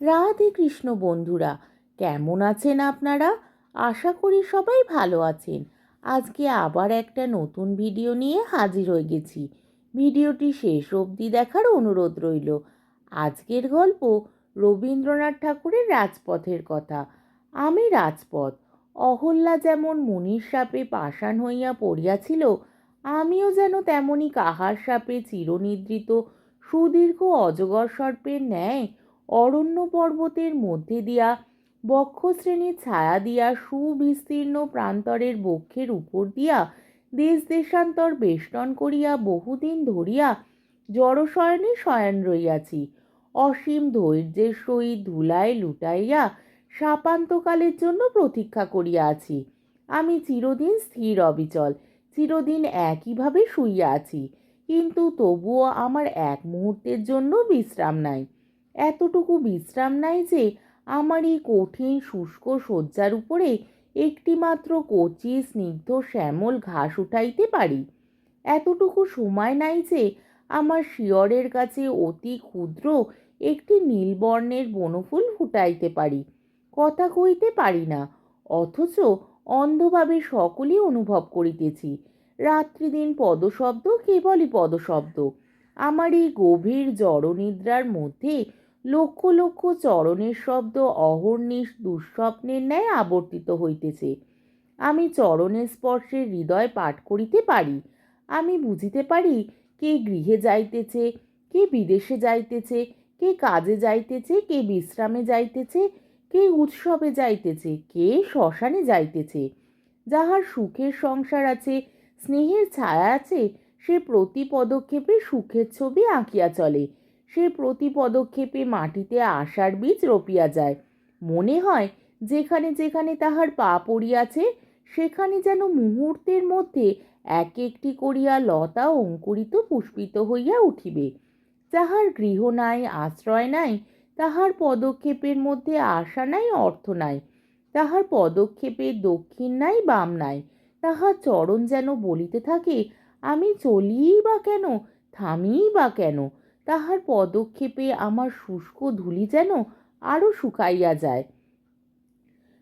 রাধে কৃষ্ণ বন্ধুরা, কেমন আছেন আপনারা? আশা করি সবাই ভালো আছেন। আজকে আবার একটা নতুন ভিডিও নিয়ে হাজির হয়ে গেছি। ভিডিওটি শেষ অবধি দেখার অনুরোধ রইল। আজকের গল্প রবীন্দ্রনাথ ঠাকুরের রাজপথের কথা। আমি রাজপথ। অহল্যা যেমন মুনির সাপে পাষাণ হইয়া পড়িয়াছিল, আমিও যেন তেমনি কাহার সাপে চিরনিদ্রিত, সুদীর্ঘ অজগর সর্পের ন্যায় অরণ্য পর্বতের মধ্যে দিয়া বক্ষশ্রেণীর ছায়া দিয়া সুবিস্তীর্ণ প্রান্তরের বক্ষের উপর দিয়া দেশ দেশান্তর বেষ্টন করিয়া বহুদিন ধরিয়া জড়শয়নে শয়ন রইয়াছি। অসীম ধৈর্যের সহিত ধুলায় লুটাইয়া সাপান্তকালের জন্য প্রতীক্ষা করিয়া আছি আমি চিরদিন স্থির অবিচল, চিরদিন একইভাবে শুইয়া আছি। কিন্তু তবুও আমার এক মুহূর্তের জন্য বিশ্রাম নাই। এতটুকু বিশ্রাম নাই যে আমার এই কঠিন শুষ্ক শয্যার উপরে একটিমাত্র কচি স্নিগ্ধ শ্যামল ঘাস উঠাইতে পারি। এতটুকু সময় নাই যে আমার শিয়রের কাছে অতি ক্ষুদ্র একটি নীলবর্ণের বনফুল ফুটাইতে পারি। কথা কইতে পারি না, অথচ অন্ধভাবে সকলেই অনুভব করিতেছি। রাত্রিদিন পদশব্দ কেবলই পদশব্দ। আমার এই গভীর জড়নিদ্রার মধ্যে লক্ষ লক্ষ চরণের শব্দ, অহর্নিশ, দুঃস্বপ্নের ন্যায় আবর্তিত হইতেছে। আমি চরণের স্পর্শে হৃদয় পাঠ করিতে পারি। আমি বুঝিতে পারি, কে গৃহে যাইতেছে, কে বিদেশে যাইতেছে, কে কাজে যাইতেছে, কে বিশ্রামে যাইতেছে, কে উৎসবে যাইতেছে, কে শ্মশানে যাইতেছে। যাহার সুখের সংসার আছে, স্নেহের ছায়া আছে, সে প্রতি পদক্ষেপে সুখের ছবি আঁকিয়া চলে। সে প্রতি পদক্ষেপে মাটিতে আশার বীজ রোপিয়া যায়। মনে হয় যেখানে যেখানে তাহার পা পড়িয়াছে, সেখানে যেন মুহূর্তের মধ্যে এক একটি করিয়া লতা অঙ্কুরিত পুষ্পিত হইয়া উঠিবে। যাহার গৃহ নাই, আশ্রয় নাই, তাহার পদক্ষেপের মধ্যে আশা নাই, অর্থ নাই। তাহার পদক্ষেপে দক্ষিণ নাই, বাম নাই। তাহার চরণ যেন বলিতে থাকে, আমি চলিই বা কেন? থামিই বা কেন? তাহার পদক্ষেপে আমার শুষ্ক ধুলি যেন আরও শুকাইয়া যায়।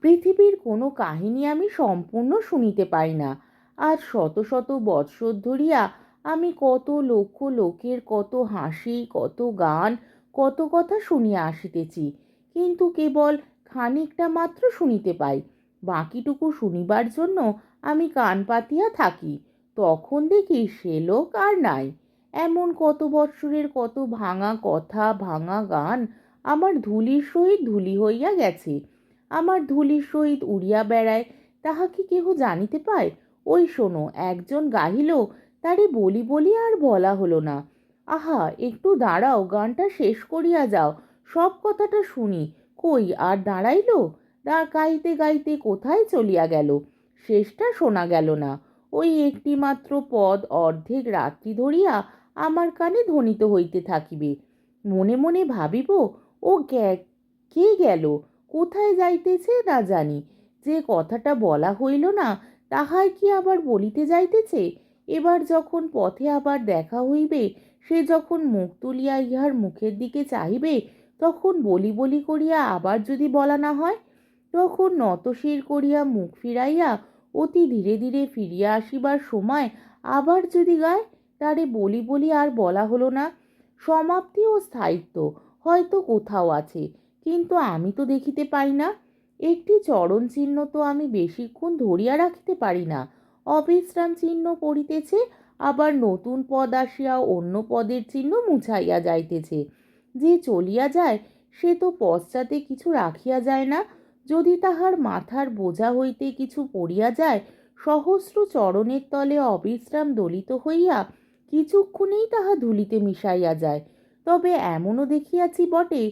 পৃথিবীর কোনো কাহিনী আমি সম্পূর্ণ শুনিতে পাই না। আজ শত শত বৎসর ধরিয়া আমি কত লক্ষ লোকের কত হাসি, কত গান, কত কথা শুনিয়া আসিতেছি। কিন্তু কেবল খানিকটা মাত্র শুনিতে পাই। বাকিটুকু শুনিবার জন্য আমি কান পাতিয়া থাকি। তখন দেখি সে লোক আর নাই। এমন কত বৎসরের কত ভাঙা কথা, ভাঙা গান আমার ধুলির সহিত ধুলি হইয়া গেছে। আমার ধুলির সহিত উড়িয়া বেড়ায়, তাহা কি কেহ জানিতে পায়? ওই শোনো, একজন গাহিল, তারে বলি বলি আর বলা হলো না। আহা, একটু দাঁড়াও, গানটা শেষ করিয়া যাও, সব কথাটা শুনি। কই, আর দাঁড়াইল? দা গাইতে গাইতে কোথায় চলিয়া গেল? শেষটা শোনা গেল না। ওই একটি মাত্র পদ অর্ধেক রাত্রি ধরিয়া আমার কানে ধ্বনিত হইতে থাকিবে। মনে মনে ভাবিব, ও কে গেল? কোথায় যাইতেছে না জানি। যে কথাটা বলা হইল না, তাহাই কি আবার বলিতে যাইতেছে? এবার যখন পথে আবার দেখা হইবে, সে যখন মুখ তুলিয়া ইহার মুখের দিকে চাহিবে, তখন বলি বলি করিয়া আবার যদি বলা না হয়? তখন নতশির করিয়া মুখ ফিরাইয়া অতি ধীরে ধীরে ফিরিয়া আসিবার সময় আবার যদি গায় তারে বলি বলি আর বলা হলো না। সমাপ্তি ও স্থায়িত্ব হয়তো কোথাও আছে, কিন্তু আমি তো দেখিতে পাই না। একটি চরণ চিহ্ন তো আমি বেশিক্ষণ ধরিয়া রাখিতে পারি না। অবিশ্রাম চিহ্ন পড়িতেছে, আবার নতুন পদ আসিয়া অন্য পদের চিহ্ন মুছাইয়া যাইতেছে। যে চলিয়া যায়, সে তো পশ্চাতে কিছু রাখিয়া যায় না। যদি তাহার মাথার বোঝা হইতে কিছু পড়িয়া যায়, সহস্র চরণের তলে অবিশ্রাম দলিত হইয়া কিছুক্ষণেই তাহা ধুলিতে মিশাইয়া যায়। তবে এমনও দেখিয়াছি বটে,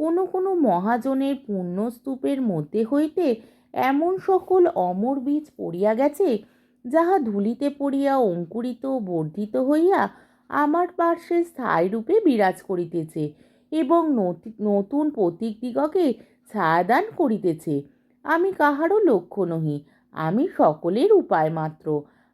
কোনো কোনো মহাজনের পুণ্যস্তূপের মধ্যে হইতে এমন সকল অমর বীজ পড়িয়া গেছে, যাহা ধুলিতে পড়িয়া অঙ্কুরিত, বর্ধিত হইয়া আমার পার্শ্বে স্থায়ী রূপে বিরাজ করিতেছে এবং নতুন প্রতীকদিগকে ছায়াদান করিতেছে। আমি কাহারও লক্ষ্য নহি, আমি সকলের উপায় মাত্র,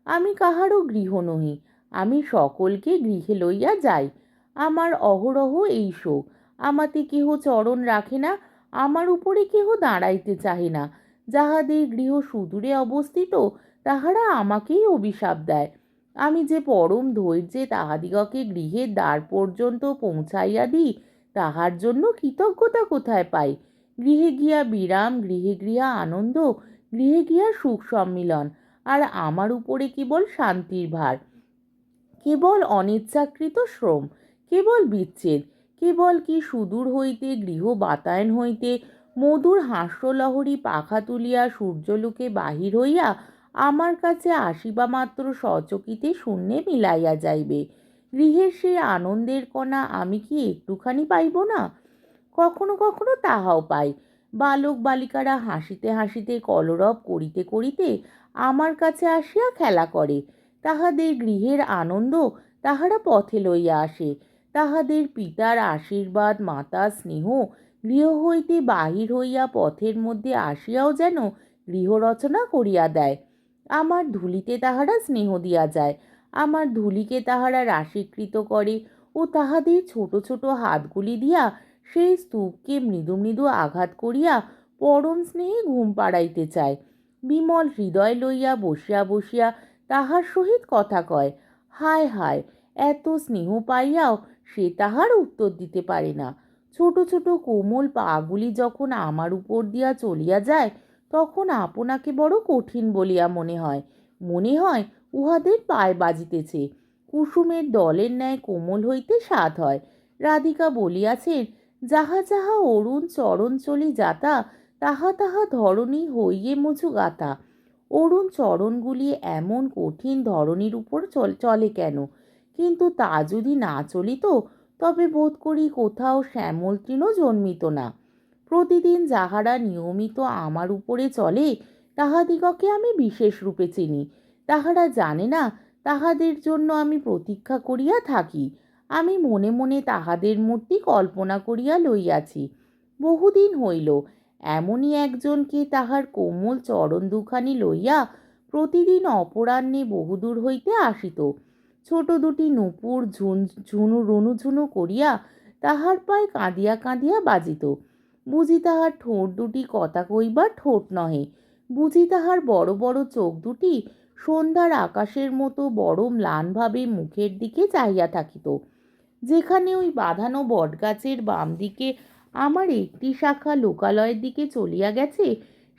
আমি কাহারও গৃহ নহি আমি সকলকে গৃহে লইয়া যাই। আমার অহরহ এই শোক। আমাতে কেহ চরণ রাখে না, আমার উপরে কেহ দাঁড়াইতে চাহে না। যাহাদের গৃহ সুদূরে অবস্থিত, তাহারা আমাকেই অভিশাপ দেয়। আমি যে পরম ধৈর্যে তাহাদিগকে গৃহের দ্বার পর্যন্ত পৌঁছাইয়া দিই, তাহার জন্য কৃতজ্ঞতা কোথায় পাই? গৃহে গিয়া বিরাম, গৃহে গৃহা আনন্দ, গৃহে গিয়া সুখ সম্মিলন, আর আমার উপরে কেবল শান্তির ভার। কেবল অনিচ্ছাকৃত শ্রম, কেবল বিচ্ছেদ, কেবল কি সুদূর হইতে, গৃহ বাতায়ন হইতে, মধুর হাস্যলহরী পাখা তুলিয়া সূর্যলোকে বাহির হইয়া আমার কাছে আসিবা মাত্র সচকিতে শূন্যে মিলাইয়া যাইবে। গৃহের সেই আনন্দের কণা আমি কি একটুখানি পাইব না? কখনো কখনো তাহাও পাই। বালক বালিকারা হাসিতে হাসিতে কলরব করিতে করিতে আমার কাছে আসিয়া খেলা করে। তাহাদের গৃহের আনন্দ তাহারা পথে লইয়া আসে। তাহাদের পিতার আশীর্বাদ মাতার স্নেহ, গৃহ হইতে বাহির হইয়া পথের মধ্যে আসিয়াও যেন গৃহ রচনা করিয়া দেয়। আমার ধুলিতে তাহারা স্নেহ দিয়া যায়, আমার ধুলিকে তাহারা রাশিকৃত করে ও তাহাদের ছোট ছোট হাতগুলি দিয়া সেই স্তূপকে মৃদু মৃদু আঘাত করিয়া পরম স্নেহে ঘুম পাড়াইতে চায়। বিমল হৃদয় লইয়া বসিয়া বসিয়া তাহার সহিত কথা কয়। হায় হায়, এত স্নেহ পাইয়াও সে তাহার উত্তর দিতে পারে না। ছোট ছোট কোমল পাগুলি যখন আমার উপর দিয়া চলিয়া যায়, তখন আপনাকে বড় কঠিন বলিয়া মনে হয়। মনে হয় উহাদের পায়ে বাজিতেছে। কুসুমের দলের ন্যায় কোমল হইতে স্বাদ হয়। রাধিকা বলিয়াছেন, যাহা যাহা অরুণ চরণ চলি যাতা, তাহা তাহা ধরণী হইয়ে মুছু গাতা অরুণ চরণগুলি এমন কঠিন ধরনের উপর চল কেন? কিন্তু তা যদি না চলিত, তবে বোধ করি কোথাও শ্যামল তৃণ জন্মিত না। প্রতিদিন যাহারা নিয়মিত আমার উপরে চলে, তাহাদিগকে আমি বিশেষ রূপে চিনি। তাহারা জানে না, তাহাদের জন্য আমি প্রতীক্ষা করিয়া থাকি। আমি মনে মনে তাহাদের মূর্তি কল্পনা করিয়া লইয়াছি। বহুদিন হইল এমনই একজনকে তাহার কোমল চরণ দুখানি লইয়া প্রতিদিন অপরাহ্নে বহুদূর হইতে আসিত? ছোট দুটি নূপুর ঝুন, ঝুনু, রুনুঝুনু করিয়া তাহার পায়ে কাঁদিয়া কাঁদিয়া বাজিত। বুঝি তাহার ঠোঁট দুটি কথা কইবার ঠোঁট নহে। বুঝি তাহার বড় বড় চোখ দুটি সন্ধ্যার আকাশের মতো বড় ম্লানভাবে মুখের দিকে চাহিয়া থাকিত। যেখানে ওই বাঁধানো বটগাছের বাম দিকে আমার একটি শাখা লোকালয়ের দিকে চলিয়া গেছে,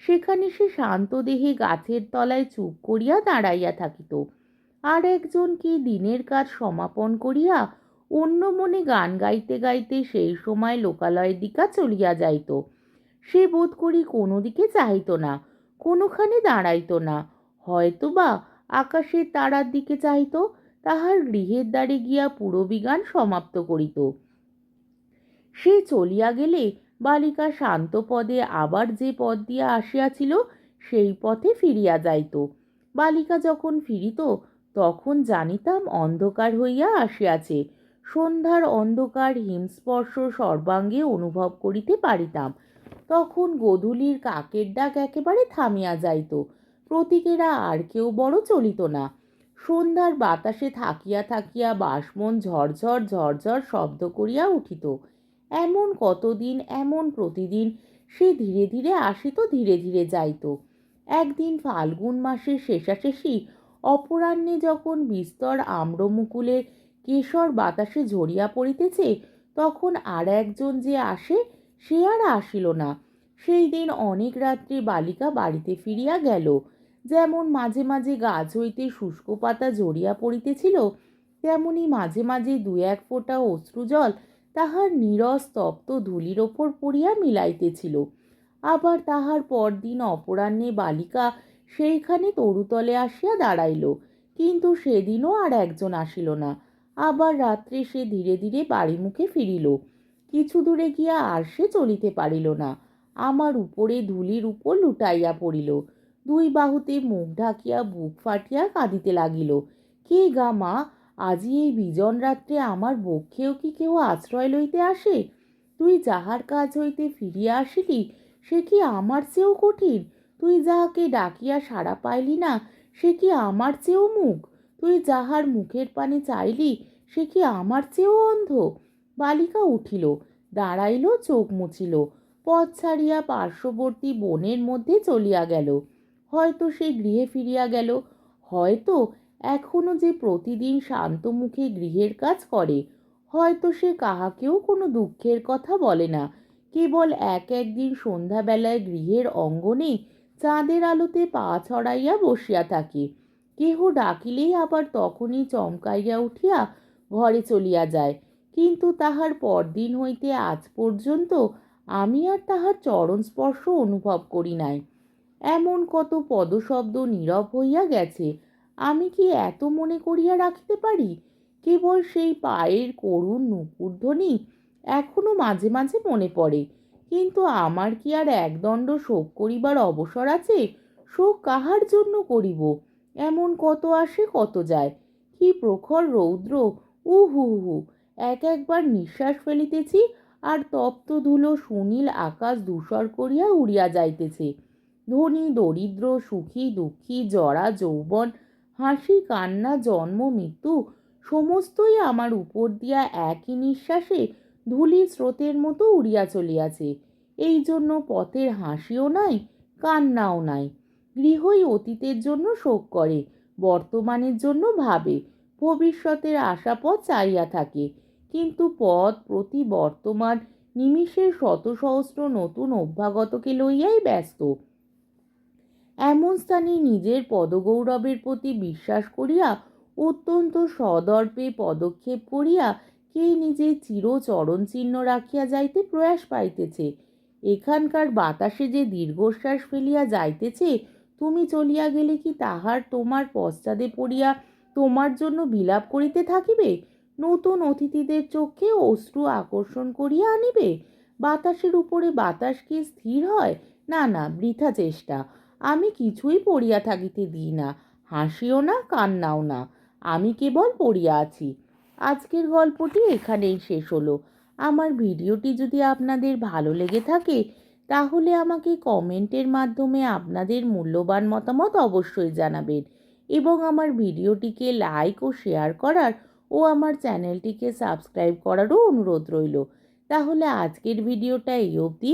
সেখানে সে শান্ত দেহে গাছের তলায় চুপ করিয়া দাঁড়াইয়া থাকিত। আর একজন কি দিনের কাজ সমাপন করিয়া অন্য মনে গান গাইতে গাইতে সেই সময় লোকালয়ের দিকা চলিয়া যাইত। সে বোধ করি কোনো দিকে চাহিত না, কোনোখানে দাঁড়াইত না। হয়তো বা আকাশের তারার দিকে চাহিত, তাহার গৃহের দ্বারে গিয়া পুরবী গান সমাপ্ত করিত। সে চলিয়া গেলে বালিকা শান্ত পদে আবার যে পথ দিয়া আসিয়াছিল, সেই পথে ফিরিয়া যাইত। বালিকা যখন ফিরিত, তখন জানিতাম অন্ধকার হইয়া আসিয়াছে। সন্ধ্যার অন্ধকার হিমস্পর্শ সর্বাঙ্গে অনুভব করিতে পারিতাম। তখন গোধূলির কাকের ডাক একেবারে থামিয়া যাইত। প্রতীকেরা আর কেউ বড় চলিত না। সন্ধ্যার বাতাসে থাকিয়া থাকিয়া বাসমন ঝরঝর ঝরঝর শব্দ করিয়া উঠিত। এমন কতদিন, এমন প্রতিদিন। সে ধীরে ধীরে আসিত ধীরে ধীরে যাইত একদিন ফাল্গুন মাসের শেষাশেষি, অপরাহ্নে যখন বিস্তর আম্রমুকুলের কেশর বাতাসে ঝরিয়া পড়িতেছে, তখন আর একজন যে আসে, সে আর আসিল না। সেই দিন অনেক রাত্রে বালিকা বাড়িতে ফিরিয়া গেল। যেমন মাঝে মাঝে গাছ হইতে শুষ্ক পাতা ঝরিয়া পড়িতেছিল, তেমনি মাঝে মাঝে দু এক ফোঁটা অশ্রুজল তাহার নীরস তপ্ত ধুলির ওপর পড়িয়া মিলাইতেছিল। আবার তাহার পরদিন অপরাহ্নে বালিকা সেইখানে তরুতলে আসিয়া দাঁড়াইল, কিন্তু সেদিনও আর একজন আসিল না। আবার রাত্রে সে ধীরে ধীরে বাড়ি মুখে ফিরিল। কিছু দূরে গিয়া আর সে চলিতে পারিল না। আমার উপরে ধুলির উপর লুটাইয়া পড়িল। দুই বাহুতে মুখ ঢাকিয়া বুক ফাটিয়া কাঁদিতে লাগিল। কে গা মা আজি এই বিজন রাত্রে আমার বক্ষেও কি কেউ আশ্রয় লইতে আসে? তুই যাহার কাজ হইতে ফিরিয়া আসিলি, সে কি আমার চেয়েও কঠিন? তুই যাহাকে ডাকিয়া সাড়া পাইলি না, সে কি আমার চেয়েও মুখ? তুই যাহার মুখের পানে চাইলি, সে কি আমার চেয়েও অন্ধ? বালিকা উঠিল, দাঁড়াইল, চোখ মুছিল, পথ ছাড়িয়া পার্শ্ববর্তী বনের মধ্যে চলিয়া গেল। হয়তো সে গৃহে ফিরিয়া গেল, হয়তো এখনও যে প্রতিদিন শান্ত মুখে গৃহের কাজ করে, হয়তো সে কাহাকেও কোনো দুঃখের কথা বলে না। কেবল এক একদিন সন্ধ্যাবেলায় গৃহের অঙ্গনে চাঁদের আলোতে পা ছড়াইয়া বসিয়া থাকে। কেহ ডাকিলেই আবার তখনই চমকাইয়া উঠিয়া ঘরে চলিয়া যায়। কিন্তু তাহার পরদিন হইতে আজ পর্যন্ত আমি আর তাহার চরণ স্পর্শ অনুভব করি নাই। এমন কত পদশব্দ নীরব হইয়া গেছে আমি কি এত মনে করিয়া রাখিতে পারি? কেবল সেই পায়ের করুণ নুপুরধ্বনি এখনও মাঝে মাঝে মনে পড়ে। কিন্তু আমার কি আর একদণ্ড শোক করিবার অবসর আছে? শোক কাহার জন্য করিব? এমন কত আসে, কত যায়। কি প্রখর রৌদ্র! উ হু হু, এক একবার নিঃশ্বাস ফেলিতেছি আর তপ্ত ধুলো সুনীল আকাশ ধূসর করিয়া উড়িয়া যাইতেছে। ধনী, দরিদ্র, সুখী, দুঃখী, জরা, যৌবন হাসি, কান্না, জন্ম, মৃত্যু সমস্তই আমার উপর দিয়া একই নিঃশ্বাসে ধূলি স্রোতের মতো উড়িয়া চলিয়াছে। এই জন্য পথের হাসিও নাই, কান্নাও নাই। গৃহই অতীতের জন্য শোক করে, বর্তমানের জন্য ভাবে, ভবিষ্যতের আশাপথ চাইয়া থাকে। কিন্তু পথ প্রতি বর্তমান নিমিষের শত সহস্র নতুন অভ্যাগতকে লইয়াই ব্যস্ত। এমন স্থানে নিজের পদগৌরবের প্রতি বিশ্বাস করিয়া, অত্যন্ত সদর্পে পদক্ষেপ করিয়া কে নিজের চির চরণচিহ্ন রাখিয়া যাইতে প্রয়াস পাইতেছে। এখানকার বাতাসে যে দীর্ঘশ্বাস ফেলিয়া যাইতেছে, তুমি চলিয়া গেলে কি তাহার তোমার পশ্চাদে পড়িয়া তোমার জন্য বিলাপ করিতে থাকিবে? নতুন অতিথিদের চোখে অশ্রু আকর্ষণ করিয়া আনিবে? বাতাসের উপরে বাতাস কি স্থির হয়? না না, বৃথা চেষ্টা। আমি কিছুই পড়িয়া থাকিতে দিই না, হাসিও না, কান্নাও না, আমি কেবল পড়িয়া আছি। আজকের গল্পটি এখানেই শেষ হলো। আমার ভিডিওটি যদি আপনাদের ভালো লেগে থাকে, তাহলে আমাকে কমেন্টের মাধ্যমে আপনাদের মূল্যবান মতামত অবশ্যই জানাবেন এবং আমার ভিডিওটিকে লাইক ও শেয়ার করার ও আমার চ্যানেলটিকে সাবস্ক্রাইব করারও অনুরোধ রইল। তাহলে আজকের ভিডিওটা এই অবধি।